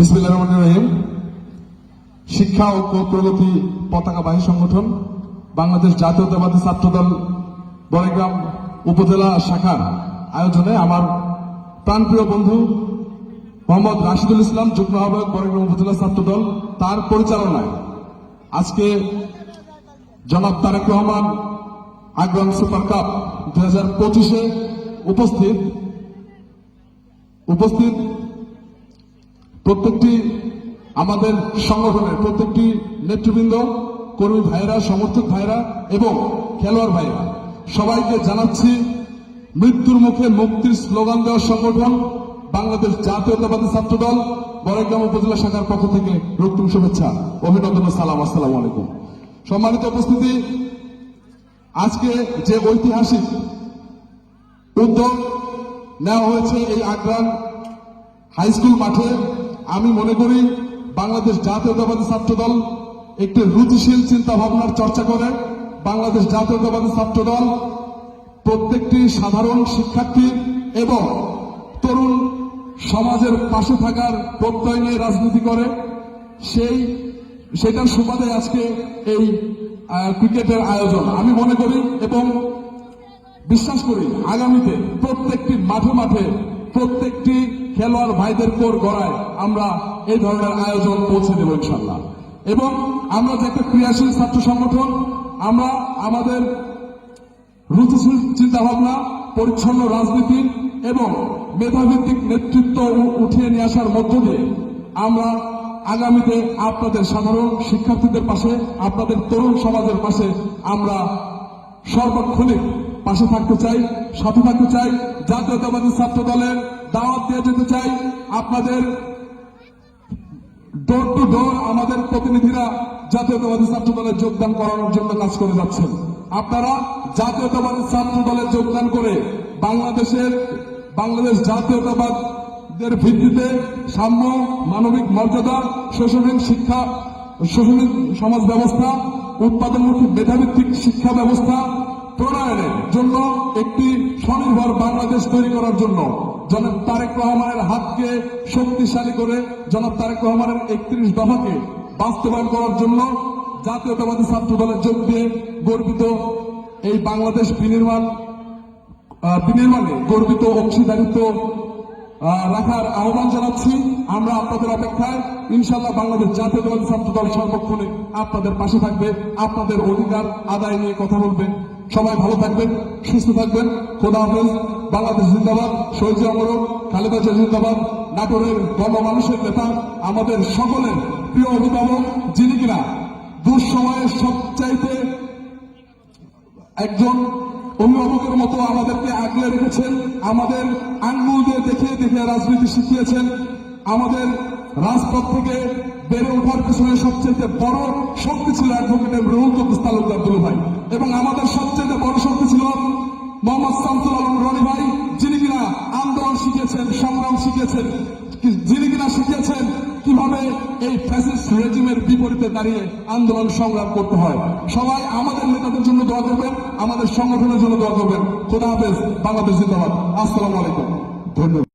বিসমিল্লাহির রহমানির রহিম। শিক্ষা ও প্রগতি পতাকাবাহী সংগঠন, বাংলাদেশ জাতীয়তাবাদী ছাত্রদল, বড়গ্রাম উপজেলা শাখার আয়োজনে আমার প্রাণপ্রিয় বন্ধু মোহাম্মদ রাশিদুল ইসলাম, যুগ্ম আহ্বায়ক বড়গ্রাম উপজেলা ছাত্রদল, তার পরিচালনায় আজকে জনাব তারেক রহমান আগ্রাম সুপার কাপ দুই হাজার পঁচিশে উপস্থিত উপস্থিত প্রত্যেকটি আমাদের সংগঠনের প্রত্যেকটি নেতৃবৃন্দ, কর্মী ভাইরা সমর্থক ভাইরা এবং খেলোয়াড় ভাইরা সবাইকে জানাচ্ছি, মৃত্যুর মুখে মুক্তির স্লোগান দেওয়ার সংগঠন, বাংলাদেশ জাতীয়তাবাদী ছাত্র দল বড়গ্রাম উপজেলা শাখার পক্ষ থেকে রক্তিম শুভেচ্ছা, অভিনন্দন সালাম, আসসালামু আলাইকুম। সম্মানিত উপস্থিতি, আজকে যে ঐতিহাসিক উদ্যোগ নেওয়া হয়েছে এই আগ্রান হাই স্কুল মাঠে আমি মনে করি বাংলাদেশ জাতীয়তাবাদী ছাত্র দল একটি রুচিশীল চিন্তা ভাবনার চর্চা করে। বাংলাদেশ জাতীয়তাবাদী ছাত্র দল প্রত্যেকটি সাধারণ শিক্ষার্থী এবং তরুণ সমাজের পাশে থাকার প্রত্যয় নিয়ে রাজনীতি করে। সেই, সেটার সুবাদে আজকে এই ক্রিকেটের আয়োজন। আমি মনে করি এবং বিশ্বাস করি আগামীতে প্রত্যেকটি মাঠে মাঠে প্রত্যেকটি খেলোয়াড় ভাইদের কোর গড়ায় আমরা এই ধরনের আয়োজন পৌঁছে দেব ইনশাল্লাহ এবং আমরা যে একটা ক্রিয়াশীল ছাত্র সংগঠন, আমরা আমাদের রুচিশীল চিন্তাভাবনা, পরিচ্ছন্ন রাজনীতি এবং মেধাভিত্তিক নেতৃত্ব উঠিয়ে নিয়ে আসার মধ্য দিয়ে আমরা আগামীতে আপনাদের সাধারণ শিক্ষার্থীদের পাশে, আপনাদের তরুণ সমাজের পাশে আমরা সর্বক্ষণিক পাশে থাকতে চাই, সাথে থাকতে চাই, জাতীয়তাবাদী ছাত্র দলের দাওয়াত দিয়ে যেতে চাই। আপনাদের ডোর টু ডোর আমাদের প্রতিনিধিরা জাতীয়তাবাদী ছাত্র দলে যোগদান করানোর জন্য কাজ করে যাচ্ছেন। আপনারা জাতীয়তাবাদী ছাত্র দলে যোগদান করে বাংলাদেশের, বাংলাদেশ জাতীয়তাবাদের ভিত্তিতে সাম্য, মানবিক মর্যাদা, শোষণহীন শিক্ষা, শোষণহীন সমাজ ব্যবস্থা উৎপাদনমুখী মেধাভিত্তিক শিক্ষা ব্যবস্থা প্রণয়নের জন্য একটি স্বনির্ভর বাংলাদেশ তৈরি করার জন্য জনাব তারেক রহমানের হাতকে শক্তিশালী করে জনাব তারেক রহমানের একত্রিশ দফাকে বাস্তবায়ন করার জন্য জাতীয়তাবাদী ছাত্র দলের যোগ দিয়ে গর্বিত এই বাংলাদেশ বিনির্মাণ বিনির্মাণে গর্বিত অংশীদারিত্ব রাখার আহ্বান জানাচ্ছি। আমরা আপনাদের অপেক্ষায়। ইনশাল্লাহ বাংলাদেশ জাতীয়তাবাদী ছাত্র দল সর্বক্ষণে আপনাদের পাশে থাকবে। আপনাদের অধিকার আদায় নিয়ে কথা বলবে সবাই ভালো থাকবেন, সুস্থ থাকবেন। খোদা হাফেজ, বাংলাদেশ জিন্দাবাদ আমরক খালেদা জিয়া জিন্দাবাদ, নাটোরের গণমানুষের নেতা, আমাদের সকলের প্রিয় অভিভাবক, যিনি কিনা দুঃসময়ে সবচাইতে একজন অভিভাবকের মতো আমাদেরকে আগলে রেখেছেন, আমাদের আঙ্গুল দিয়ে দেখে দেখে রাজনীতি শিখিয়েছেন, আমাদের রাজপথ থেকে বেড়ে ওঠার পেছনে সবচেয়ে বড় শক্তি ছিল অ্যাডভোকেটের রুহুল কবিস তালুকদার ভাই। এবং আমাদের সবচেয়ে বড় শক্তি ছিল মোহাম্মদ শামসুল আলম রনি ভাই, যিনি কিনা আন্দোলন শিখেছেন, সংগ্রাম শিখেছেন যিনি কিনা শিখেছেন কীভাবে এই ফ্যাসিস্ট রেজিমের বিপরীতে দাঁড়িয়ে আন্দোলন সংগ্রাম করতে হয়। সবাই আমাদের নেতাদের জন্য দোয়া করবেন, আমাদের সংগঠনের জন্য দোয়া করবেন। খোদা হাফেজ, বাংলাদেশ জিন্দাবাদ। আসসালামু আলাইকুম। ধন্যবাদ।